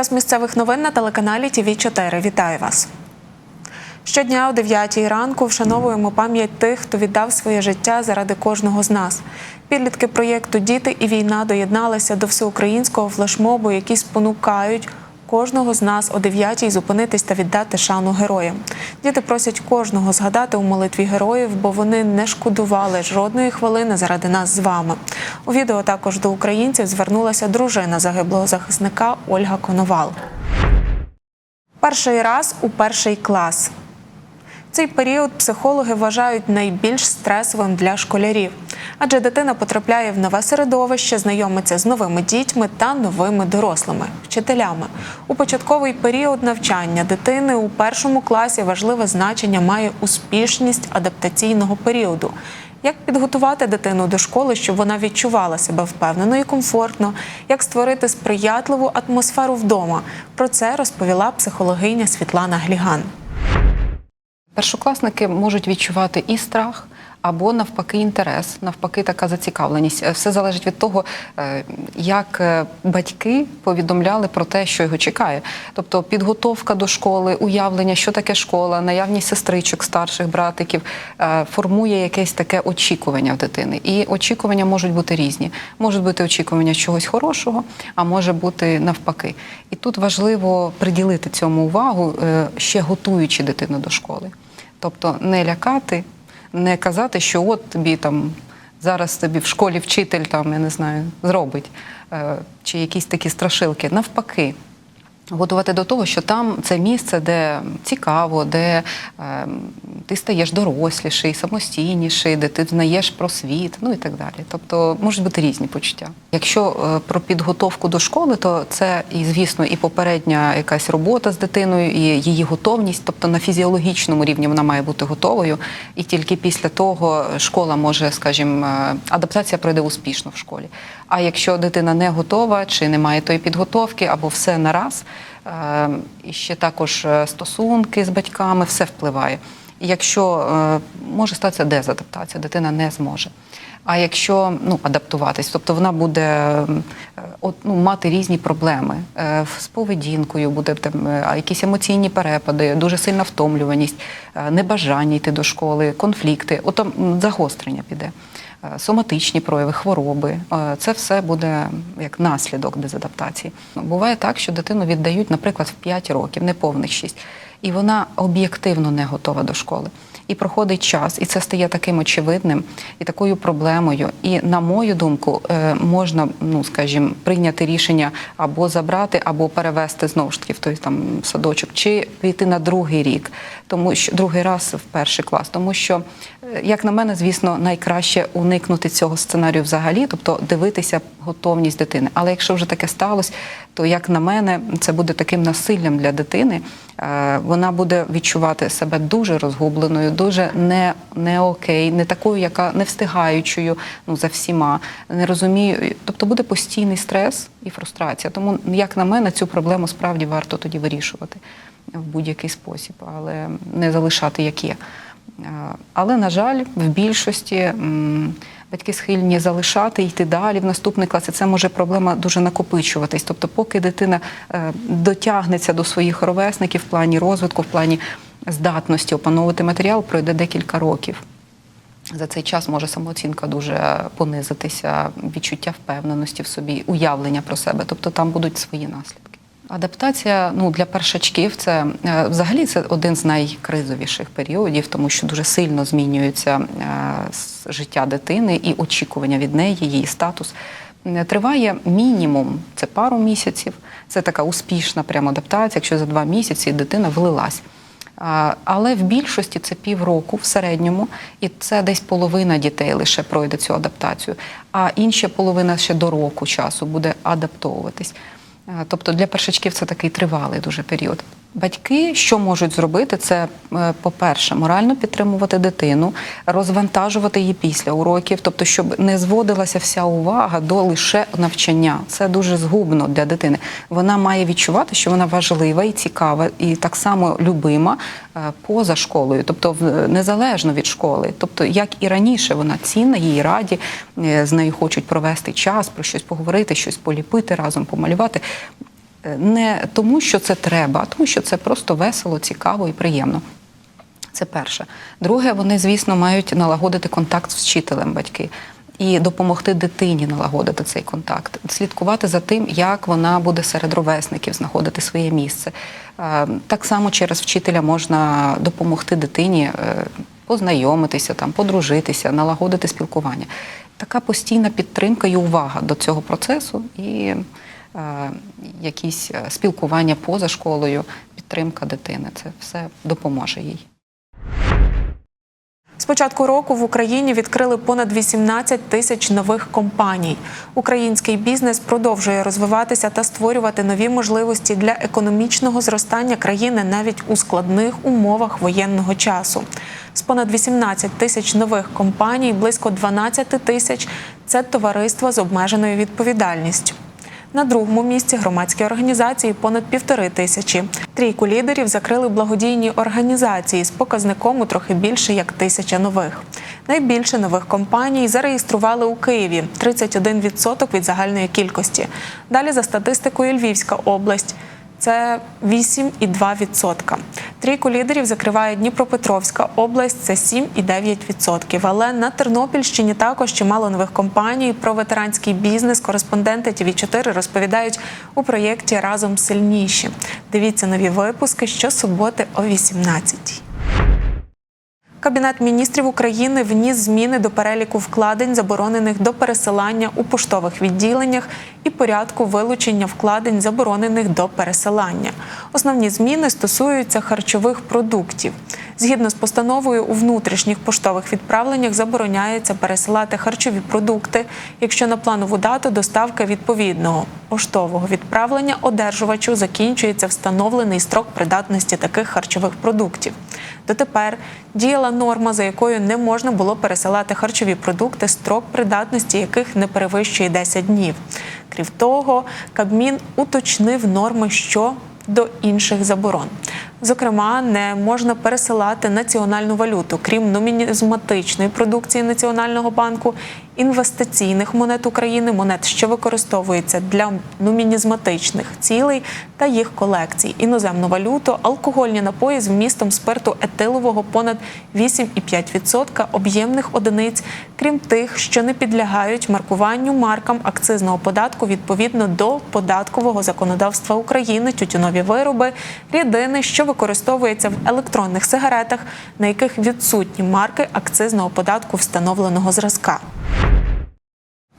Час місцевих новин на телеканалі ТВ 4 Вітаю вас. Щодня о 9 ранку вшановуємо пам'ять тих, хто віддав своє життя заради кожного з нас. Підлітки проєкту Діти і війна доєдналися до всеукраїнського флешмобу, які спонукають кожного з нас о 9 зупинитись та віддати шану героям. Діти просять кожного згадати у молитві героїв, бо вони не шкодували жодної хвилини заради нас з вами. У відео також до українців звернулася дружина загиблого захисника Ольга Коновал. Перший раз у перший клас. Цей період психологи вважають найбільш стресовим для школярів, адже дитина потрапляє в нове середовище, знайомиться з новими дітьми та новими дорослими вчителями. У початковий період навчання дитини у першому класі важливе значення має успішність адаптаційного періоду. Як підготувати дитину до школи, щоб вона відчувала себе впевнено і комфортно, як створити сприятливу атмосферу вдома? Про це розповіла психологиня Світлана Гліган. Першокласники можуть відчувати і страх. Або навпаки інтерес, навпаки, така зацікавленість. Е, Все залежить від того, е, як е, батьки повідомляли про те, що його чекає. Тобто підготовка до школи, уявлення, що таке школа, наявність сестричок, старших братиків формує якесь таке очікування в дитини. І очікування можуть бути різні. Можуть бути очікування чогось хорошого, а може бути навпаки. І тут важливо приділити цьому увагу, ще готуючи дитину до школи. Тобто не лякати, не казати, що от тобі там зараз тобі в школі вчитель там, я не знаю, зробить, е, чи якісь такі страшилки. Навпаки. Готувати до того, що там це місце, де цікаво, де е, ти стаєш доросліший, самостійніший, де ти знаєш про світ, ну і так далі. Тобто можуть бути різні почуття. Якщо е, про підготовку до школи, то це і звісно і попередня якась робота з дитиною, і її готовність, тобто на фізіологічному рівні вона має бути готовою, і тільки після того школа може, скажімо, е, адаптація пройде успішно в школі. А якщо дитина не готова чи не має тої підготовки, або все нараз, е, і ще також е, стосунки з батьками, все впливає. Якщо е, може статися дезадаптація, дитина не зможе. А якщо ну, адаптуватись, тобто вона буде от, ну, мати різні проблеми з поведінкою, буде там якісь емоційні перепади, дуже сильна втомлюваність, небажання йти до школи, конфлікти, от там загострення піде. Е, Соматичні прояви, хвороби Е, це все буде як наслідок дезадаптації. Буває так, що дитину віддають, наприклад, в 5 років, не повних 6, і вона об'єктивно не готова до школи. І проходить час, і це стає таким очевидним і такою проблемою. І на мою думку, е, можна, ну скажімо, прийняти рішення або забрати, або перевести знову ж таки в той там садочок, чи піти на другий рік, тому що другий раз в перший клас, тому що, е, як на мене, звісно, найкраще уникнути цього сценарію взагалі, тобто дивитися готовність дитини. Але якщо вже таке сталося, то як на мене, це буде таким насиллям для дитини. Е, Вона буде відчувати себе дуже розгубленою, дуже не, не окей, не такою, яка не встигаючою ну, за всіма, не розумію. Тобто буде постійний стрес і фрустрація. Тому, як на мене, цю проблему справді варто тоді вирішувати в будь-який спосіб, але не залишати як є. Е, Але, на жаль, в більшості батьки схильні залишати, йти далі в наступний клас. І це може проблема дуже накопичуватись. Тобто, поки дитина е, дотягнеться до своїх ровесників в плані розвитку, в плані здатності опановувати матеріал, пройде декілька років. За цей час може самооцінка дуже понизитися, відчуття впевненості в собі, уявлення про себе. Тобто там будуть свої наслідки. Адаптація ну, для першачків це е, взагалі це один з найкризовіших періодів, тому що дуже сильно змінюється е, життя дитини і очікування від неї, її статус. Е, Триває мінімум це пару місяців. Це така успішна прямо адаптація, якщо за два місяці дитина влилась. Але в більшості це півроку в середньому, і це десь половина дітей лише пройде цю адаптацію, а інша половина ще до року часу буде адаптовуватись. Е, Тобто для першачків це такий тривалий дуже період. Батьки, що можуть зробити, це, е, по-перше, морально підтримувати дитину, розвантажувати її після уроків, тобто, щоб не зводилася вся увага до лише навчання. Це дуже згубно для дитини. Вона має відчувати, що вона важлива і цікава, і так само любима е, поза школою, тобто незалежно від школи. Тобто, як і раніше, вона цінна, їй раді, е, з нею хочуть провести час, про щось поговорити, щось поліпити разом, помалювати. Не тому, що це треба, а тому, що це просто весело, цікаво і приємно. Це перше. Друге, вони, звісно, мають налагодити контакт з вчителем батьки і допомогти дитині налагодити цей контакт, слідкувати за тим, як вона буде серед ровесників знаходити своє місце. Е, Так само через вчителя можна допомогти дитині е, познайомитися, там, подружитися, налагодити спілкування. Така постійна підтримка і увага до цього процесу і якісь е, спілкування поза школою, підтримка дитини. Це все допоможе їй. З початку року в Україні відкрили понад 18 тисяч нових компаній. Український бізнес продовжує розвиватися та створювати нові можливості для економічного зростання країни навіть у складних умовах воєнного часу. З понад 18 тисяч нових компаній близько 12 тисяч це товариства з обмеженою відповідальністю. На другому місці громадські організації понад півтори тисячі. Трійку лідерів закрили благодійні організації з показником у трохи більше як тисяча нових. Найбільше нових компаній зареєстрували у Києві 31% від загальної кількості. Далі за статистикою Львівська область. Це 8,2%. Трійку лідерів закриває Дніпропетровська область, це 7,9%. Але на Тернопільщині також чимало нових компаній. Про ветеранський бізнес кореспонденти тв 4 розповідають у проєкті Разом сильніші. Дивіться нові випуски щосуботи о 18 Кабінет міністрів України вніс зміни до переліку вкладень, заборонених до пересилання у поштових відділеннях, і порядку вилучення вкладень, заборонених до пересилання. Основні зміни стосуються харчових продуктів. Згідно з постановою, у внутрішніх поштових відправленнях забороняється пересилати харчові продукти, якщо на планову дату доставки відповідного поштового відправлення одержувачу закінчується встановлений строк придатності таких харчових продуктів. Дотепер діяла норма, за якою не можна було пересилати харчові продукти, строк придатності яких не перевищує 10 днів. Крім того, Кабмін уточнив норми що до інших заборон. Зокрема, не можна пересилати національну валюту, крім нумізматичної продукції Національного банку, інвестиційних монет України, монет, що використовуються для нумізматичних цілей та їх колекцій, іноземну валюту, алкогольні напої з вмістом спирту етилового понад 8,5% об'ємних одиниць, крім тих, що не підлягають маркуванню маркам акцизного податку відповідно до податкового законодавства України, тютюнові вироби, рідини, що використовуються в електронних сигаретах, на яких відсутні марки акцизного податку встановленого зразка.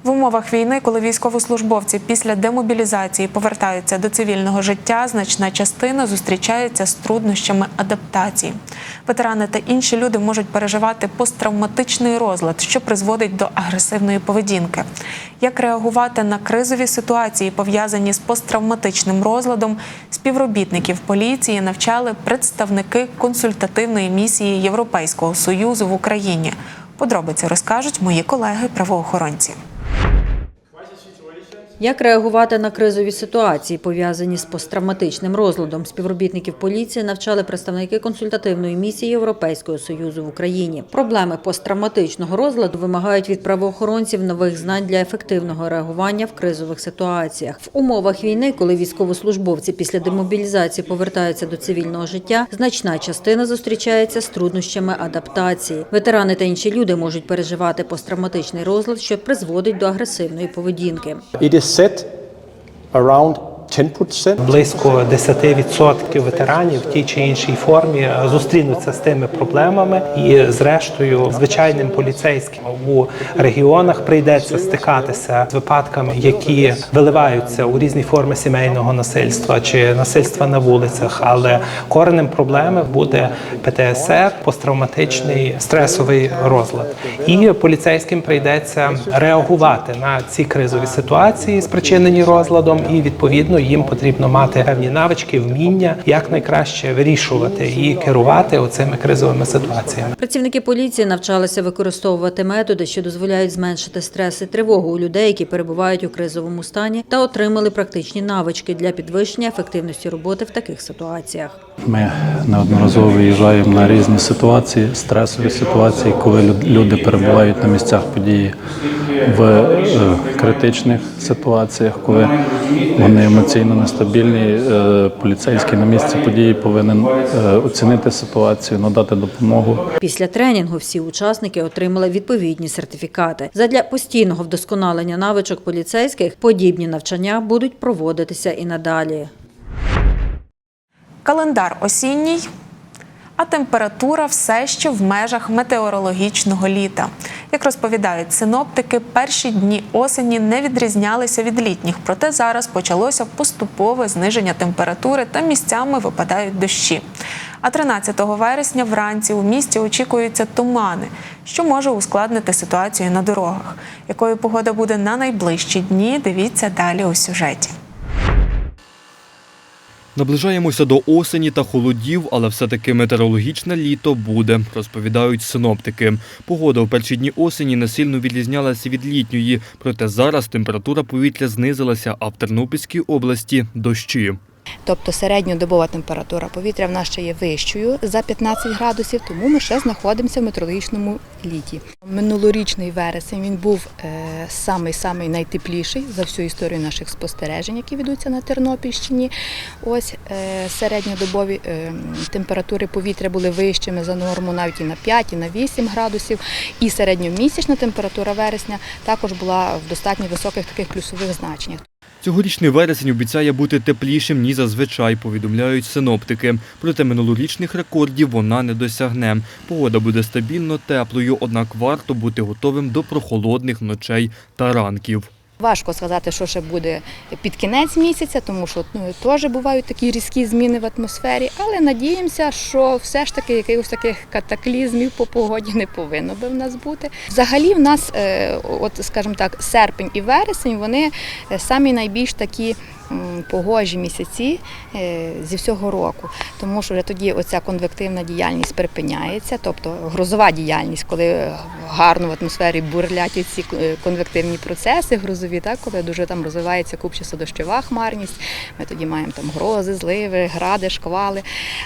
В умовах війни, коли військовослужбовці після демобілізації повертаються до цивільного життя, значна частина зустрічається з труднощами адаптації. Ветерани та інші люди можуть переживати посттравматичний розлад, що призводить до агресивної поведінки. Як реагувати на кризові ситуації, пов'язані з посттравматичним розладом, співробітників поліції навчали представники консультативної місії Європейського союзу в Україні. Подробиці розкажуть мої колеги-правоохоронці. Як реагувати на кризові ситуації, пов'язані з посттравматичним розладом? Співробітників поліції навчали представники консультативної місії Європейського союзу в Україні. Проблеми посттравматичного розладу вимагають від правоохоронців нових знань для ефективного реагування в кризових ситуаціях. В умовах війни, коли військовослужбовці після демобілізації повертаються до цивільного життя, значна частина зустрічається з труднощами адаптації. Ветерани та інші люди можуть переживати посттравматичний розлад, що призводить до агресивної поведінки. sit around Близько 10% ветеранів в тій чи іншій формі зустрінуться з тими проблемами, і зрештою звичайним поліцейським у регіонах прийдеться стикатися з випадками, які виливаються у різні форми сімейного насильства чи насильства на вулицях. Але коренем проблеми буде ПТСР, посттравматичний стресовий розлад. І поліцейським прийдеться реагувати на ці кризові ситуації, спричинені розладом, і відповідно їм потрібно мати певні навички, вміння, як найкраще вирішувати і керувати оцими кризовими ситуаціями. Працівники поліції навчалися використовувати методи, що дозволяють зменшити стрес і тривогу у людей, які перебувають у кризовому стані, та отримали практичні навички для підвищення ефективності роботи в таких ситуаціях. Ми неодноразово виїжджаємо на різні ситуації, стресові ситуації, коли люди перебувають на місцях події в е, критичних ситуаціях, коли вони емоційно нестабільні, е, поліцейський на місці події повинен е, оцінити ситуацію, надати допомогу. Після тренінгу всі учасники отримали відповідні сертифікати. Задля постійного вдосконалення навичок поліцейських подібні навчання будуть проводитися і надалі. Календар осінній, а температура все ще в межах метеорологічного літа. Як розповідають синоптики, перші дні осені не відрізнялися від літніх, проте зараз почалося поступове зниження температури та місцями випадають дощі. А 13 вересня вранці у місті очікуються тумани, що може ускладнити ситуацію на дорогах. Якою погода буде на найближчі дні? Дивіться далі у сюжеті. Наближаємося до осені та холодів, але все-таки метеорологічне літо буде, розповідають синоптики. Погода у перші дні осені не сильно відрізнялася від літньої, проте зараз температура повітря знизилася, а в Тернопільській області дощі. Тобто середньодобова температура повітря в нас ще є вищою за 15 градусів, тому ми ще знаходимося в метеорологічному літі. Минулорічний вересень він був е, самий самий найтепліший за всю історію наших спостережень, які ведуться на Тернопільщині. Ось е, середньодобові е, температури повітря були вищими за норму навіть і на 5, і на 8 градусів. І середньомісячна температура вересня також була в достатньо високих таких плюсових значеннях. Цьогорічний вересень обіцяє бути теплішим, ніж зазвичай, повідомляють синоптики. Проте минулорічних рекордів вона не досягне. Погода буде стабільно теплою, однак варто бути готовим до прохолодних ночей та ранків. Важко сказати, що ще буде під кінець місяця, тому що ну, теж бувають такі різкі зміни в атмосфері, але надіємося, що все ж таки якихось таких катаклізмів по погоді не повинно би в нас бути. Взагалі, в нас, е, от скажімо так, серпень і вересень вони е, самі найбільш такі. Погожі місяці е, зі всього року, тому що вже тоді оця конвективна діяльність припиняється, тобто грозова діяльність, коли гарно в атмосфері бурлять ці конвективні процеси грозові, так, коли дуже там розвивається купчасто дощова хмарність. Ми тоді маємо там грози, зливи, гради, шквали.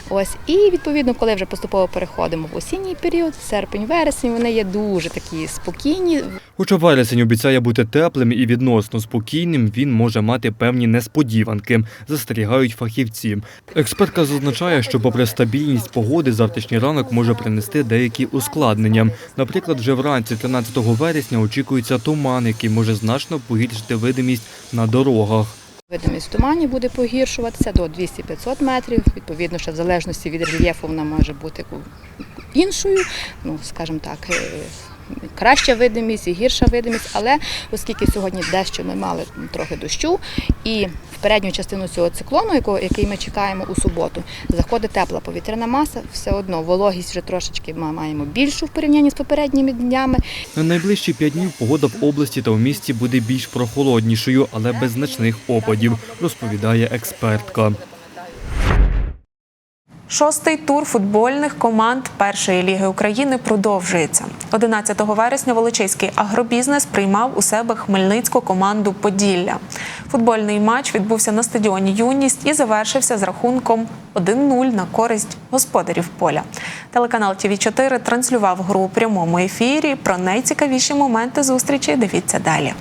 Ось і відповідно, коли вже поступово переходимо в осінній період, серпень, вересень, вони є дуже такі спокійні. Хоча вересень обіцяє бути теплим і відносно спокійним, він може мати певні несподіванки, застерігають фахівці. Експертка зазначає, що попри стабільність погоди, завтрашній ранок може принести деякі ускладнення. Наприклад, вже вранці 13 вересня очікується туман, який може значно погіршити видимість на дорогах. Видимість тумані буде погіршуватися до 200-500 метрів. Відповідно, ще в залежності від рельєфу вона може бути іншою, ну скажімо так. Краща видимість і гірша видимість, але оскільки сьогодні дещо ми мали трохи дощу, і в передню частину цього циклону, який ми чекаємо у суботу, заходить тепла повітряна маса, все одно вологість вже трошечки ми маємо більшу в порівнянні з попередніми днями. На найближчі п'ять днів погода в області та в місті буде більш прохолоднішою, але без значних опадів, розповідає експертка. Шостий тур футбольних команд першої ліги України продовжується. 11 вересня Волочиський агробізнес приймав у себе хмельницьку команду Поділля. Футбольний матч відбувся на стадіоні Юність і завершився з рахунком 1-0 на користь господарів поля. Телеканал ТВ 4 транслював гру у прямому ефірі. Про найцікавіші моменти зустрічі дивіться далі.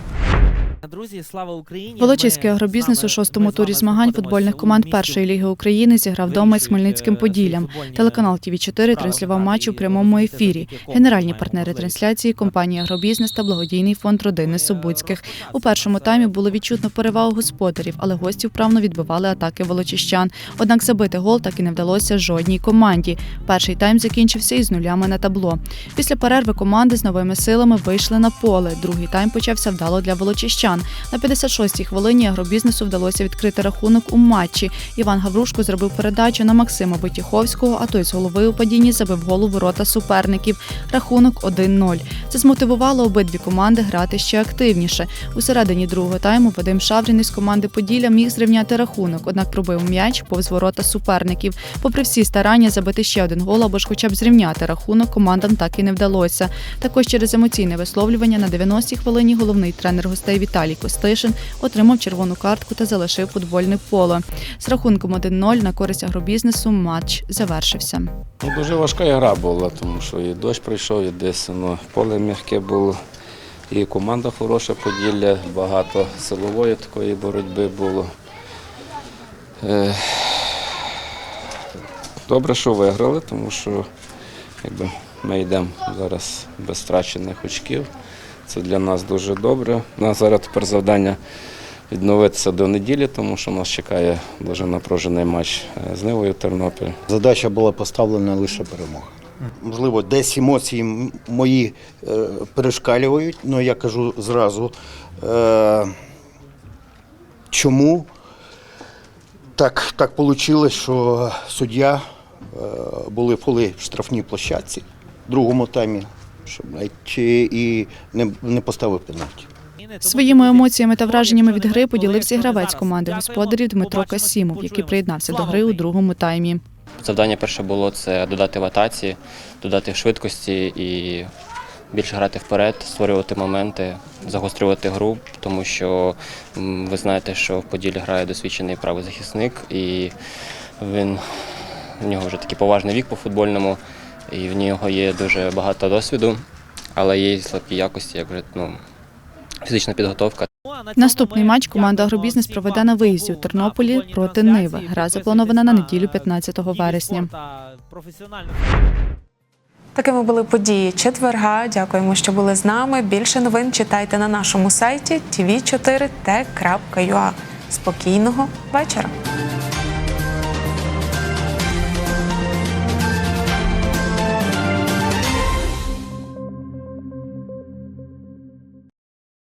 Друзі, слава Україні! Волочиський агробізнес у шостому турі змагань футбольних команд першої ліги України зіграв вдома із Хмельницьким Поділлям. Телеканал ТВ 4 транслював матч у прямому ефірі. Генеральні партнери трансляції компанія Агробізнес та благодійний фонд родини Собуцьких. У першому таймі було відчутно перевагу господарів, але гості вправно відбивали атаки волочищан. Однак забити гол так і не вдалося жодній команді. Перший тайм закінчився із нулями на табло. Після перерви команди з новими силами вийшли на поле. Другий тайм почався вдало для волочищан. На 56-й хвилині агробізнесу вдалося відкрити рахунок у матчі. Іван Гаврушко зробив передачу на Максима Витіховського, а той з голови у падінні забив гол у ворота суперників. Рахунок 1-0. Це змотивувало обидві команди грати ще активніше. У середині другого тайму Вадим Шаврін із команди Поділля міг зрівняти рахунок, однак пробив м'яч повз ворота суперників. Попри всі старання забити ще один гол або ж хоча б зрівняти рахунок, командам так і не вдалося. Також через емоційне висловлювання на 90-й хвилині головний тренер гостей Віталій Костишин отримав червону картку та залишив футбольне поле. З рахунком 1-0 на користь агробізнесу матч завершився. Ну, дуже важка гра була, тому що і дощ прийшов, і десь ну, поле м'яке було. І команда хороша Поділля, багато силової такої боротьби було. Е, Добре, що виграли, тому що якби, ми йдемо зараз без втрачених очків. Це для нас дуже добре. У нас зараз тепер завдання відновитися до неділі, тому що нас чекає дуже напружений матч е, з Нивою Тернопіль. Задача була поставлена лише перемога. Можливо, десь емоції мої е, перешкалюють, але я кажу зразу, е, чому так, так вийшло, що суддя були фоли в штрафній площадці в другому таймі, щоб навіть і не, не поставив пенальті. Своїми емоціями та враженнями від гри поділився і гравець команди господарів Дмитро Касімов, який приєднався до гри у другому таймі. Завдання перше було це додати в атаці, додати швидкості і більше грати вперед, створювати моменти, загострювати гру, тому що ви знаєте, що в Поділі грає досвідчений правий захисник, і він в нього вже такий поважний вік по футбольному, і в нього є дуже багато досвіду, але є слабкі якості, як вже ну, фізична підготовка. Наступний матч команда Агробізнес проведе на виїзді у Тернополі проти Ниви. Гра запланована на неділю 15 вересня. Такими були події четверга. Дякуємо, що були з нами. Більше новин читайте на нашому сайті tv4t.ua. Спокійного вечора.